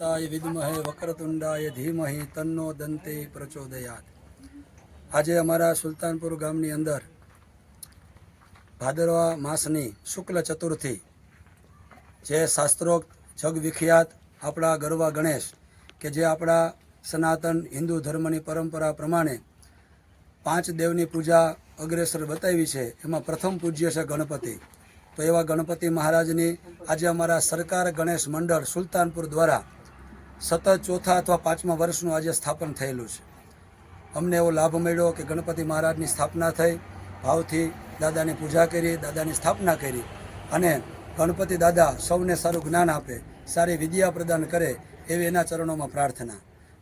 તાય વિદ્મહે વક્રતુંડાય ધીમહિ તન્નો દંતે પ્રચોદયાત આજે અમારા સુલતાનપુર ગામની અંદર ભાદરવા માસની શુક્લ ચતુર્થી, જે શાસ્ત્રોક્ત જગવિખ્યાત આપણા ગરવા ગણેશ કે જે આપણા સનાતન હિન્દુ ધર્મની પરંપરા પ્રમાણે પાંચ દેવની પૂજા અગ્રેસર બતાવી છે, એમાં પ્રથમ પૂજ્ય છે ગણપતિ. તો એવા ગણપતિ મહારાજની આજે અમારા સરકાર ગણેશ મંડળ સુલતાનપુર દ્વારા સતત ચોથા અથવા પાંચમા વર્ષનું આજે સ્થાપન થયેલું છે. અમને એવો લાભ મળ્યો કે ગણપતિ મહારાજની સ્થાપના થઈ, ભાવથી દાદાની પૂજા કરી, દાદાની સ્થાપના કરી અને ગણપતિ દાદા સૌને સારું જ્ઞાન આપે, સારી વિદ્યા પ્રદાન કરે એવી એના ચરણોમાં પ્રાર્થના.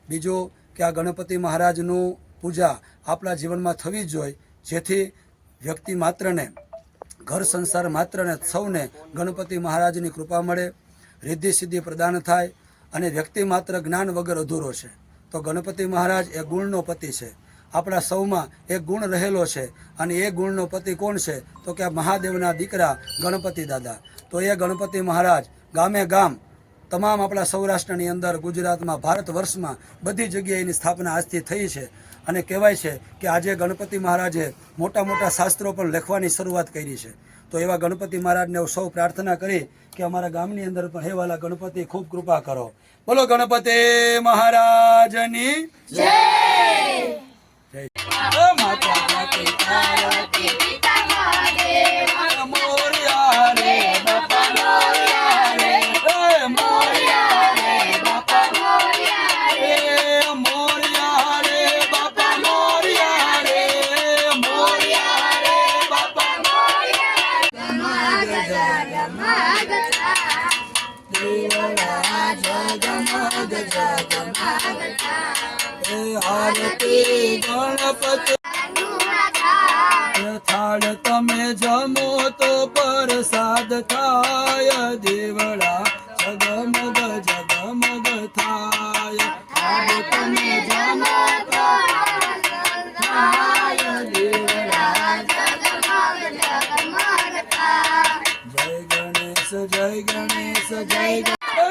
બીજું કે આ ગણપતિ મહારાજનું પૂજા આપણા જીવનમાં થવી જ જોઈએ, જેથી વ્યક્તિ માત્રને, ઘર સંસાર માત્રને સૌને ગણપતિ મહારાજની કૃપા મળે, રિદ્ધિ સિદ્ધિ પ્રદાન થાય અને વ્યક્તિ માત્ર જ્ઞાન વગર અધૂરો છે. તો ગણપતિ મહારાજ એ ગુણનો પતિ છે. આપણા સૌમાં એક ગુણ રહેલો છે અને એ ગુણનો પતિ કોણ છે? તો કે મહાદેવના દીકરા ગણપતિ દાદા. તો એ ગણપતિ મહારાજ ગામે ગામ તમામ આપણા સૌરાષ્ટ્રની અંદર, ગુજરાતમાં, ભારત વર્ષમાં બધી જગ્યાએ એની સ્થાપના આજથી થઈ છે. અને કહેવાય છે કે આજે ગણપતિ મહારાજે મોટા મોટા શાસ્ત્રો પણ લખવાની શરૂઆત કરી છે. તો એવા ગણપતિ મહારાજને હું સૌ પ્રાર્થના કરી કે અમારા ગામની અંદર પણ હે વાલા ગણપતિ ખૂબ કૃપા કરો. બોલો ગણપતિ મહારાજની જય! થાળ તમે જમો તો પ્રસાદ થાય દેવળા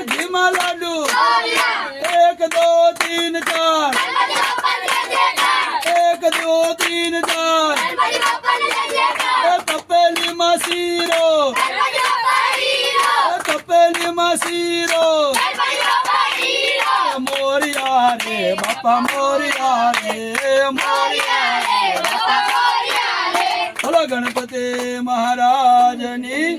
ધીમા લાડુ એક દો તીન ચાર. એક દો તીન ચાર. તપેલી માં શીરો. તપેલી માં શીરો. મોરિયા રે બાપા મોરિયા રે મોરિયા બોલો ગણપતિ મહારાજની.